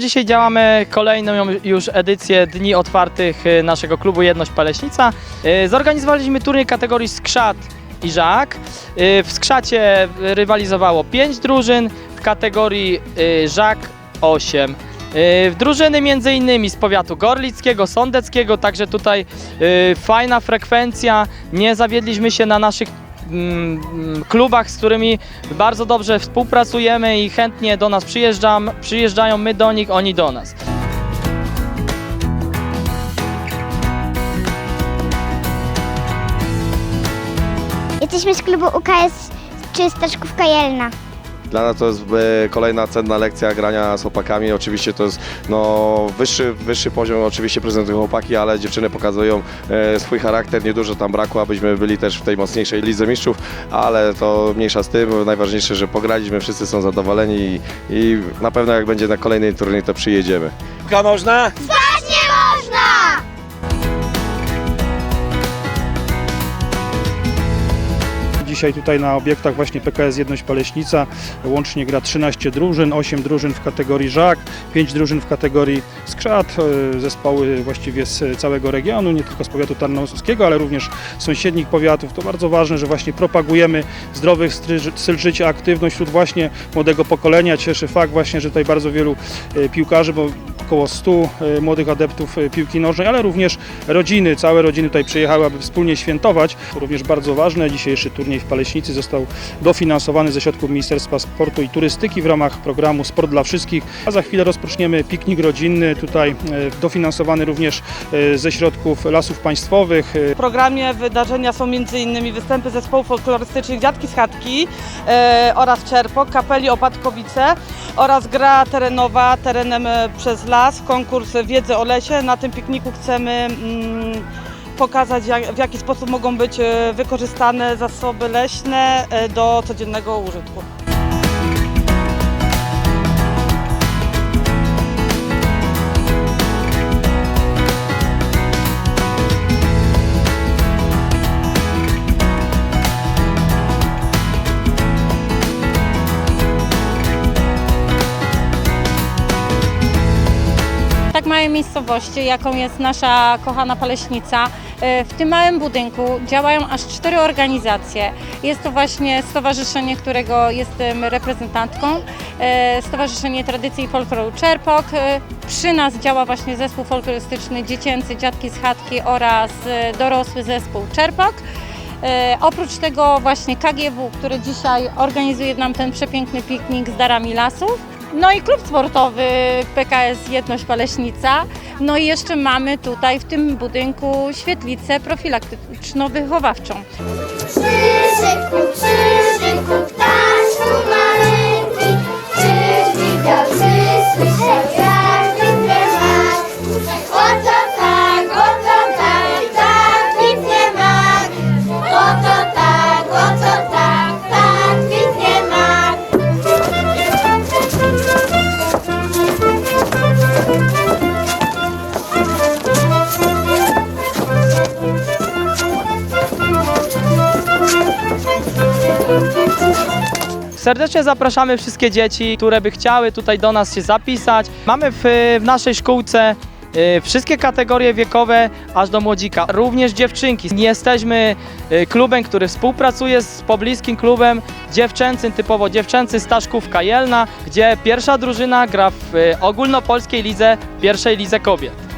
Dzisiaj działamy kolejną już edycję Dni Otwartych y, naszego klubu Jedność Paleśnica. Y, Zorganizowaliśmy turniej kategorii skrzat i żak. Y, W skrzacie rywalizowało 5 drużyn, w kategorii żak 8. W drużyny innymi z powiatu gorlickiego, sądeckiego, także tutaj fajna frekwencja. Nie zawiedliśmy się na naszych klubach, z którymi bardzo dobrze współpracujemy i chętnie do nas przyjeżdżam, przyjeżdżają my do nich, oni do nas. Jesteśmy z klubu UKS czy Staszkówka Jelna. Dla nas to jest e, kolejna cenna lekcja grania z chłopakami. Oczywiście to jest no, wyższy, wyższy poziom, oczywiście prezentują chłopaki, ale dziewczyny pokazują e, swój charakter. Niedużo tam brakło, abyśmy byli też w tej mocniejszej lidze mistrzów, ale to mniejsza z tym. Najważniejsze, że pograliśmy, wszyscy są zadowoleni i, i na pewno jak będzie na kolejny turniej, to przyjedziemy. Piłka nożna? Dzisiaj tutaj na obiektach właśnie PKS Jedność Paleśnica łącznie gra 13 drużyn, 8 drużyn w kategorii żak, 5 drużyn w kategorii skrzat, e, zespoły właściwie z całego regionu, nie tylko z powiatu tarnowskiego, ale również sąsiednich powiatów. To bardzo ważne, że właśnie propagujemy zdrowy stry- styl życia, aktywność wśród właśnie młodego pokolenia. Cieszy fakt właśnie, że tutaj bardzo wielu e, piłkarzy, bo około 100 e, młodych adeptów e, piłki nożnej, ale również rodziny, całe rodziny tutaj przyjechały, aby wspólnie świętować. Również bardzo ważne, dzisiejszy turniej w Paleśnicy został dofinansowany ze środków Ministerstwa Sportu i Turystyki w ramach programu Sport dla Wszystkich, a za chwilę rozpoczniemy piknik rodzinny, tutaj e, dofinansowany również ze środków Lasów Państwowych. W programie wydarzenia są m.in. występy zespołów folklorystycznych Dziadki z Chatki oraz Czerpok, kapeli Opatkowice oraz gra terenowa terenem e, przez las, konkurs wiedzy o lesie. Na tym pikniku chcemy mm, pokazać w jaki sposób mogą być e, wykorzystane zasoby leśne e, do codziennego użytku. Tak małej miejscowości, jaką jest nasza kochana Paleśnica, e, w tym małym budynku działają aż cztery organizacje. Jest to właśnie stowarzyszenie, którego jestem reprezentantką, e, Stowarzyszenie Tradycji i Folkloru Czerpok. E, Przy nas działa właśnie zespół folklorystyczny dziecięcy Dziadki z Chatki oraz dorosły zespół Czerpok. Oprócz tego właśnie KGW, który dzisiaj organizuje nam ten przepiękny piknik z darami lasów. No i klub sportowy PKS Jedność Paleśnica. No i jeszcze mamy tutaj w tym budynku świetlicę profilaktyczno-wychowawczą. Serdecznie zapraszamy wszystkie dzieci, które by chciały tutaj do nas się zapisać. Mamy w, w naszej szkółce y, wszystkie kategorie wiekowe aż do młodzika, również dziewczynki. Jesteśmy y, klubem, który współpracuje z pobliskim klubem dziewczęcym, typowo dziewczęcy Staszkówka Jelna, gdzie pierwsza drużyna gra w y, ogólnopolskiej lidze, pierwszej lidze kobiet.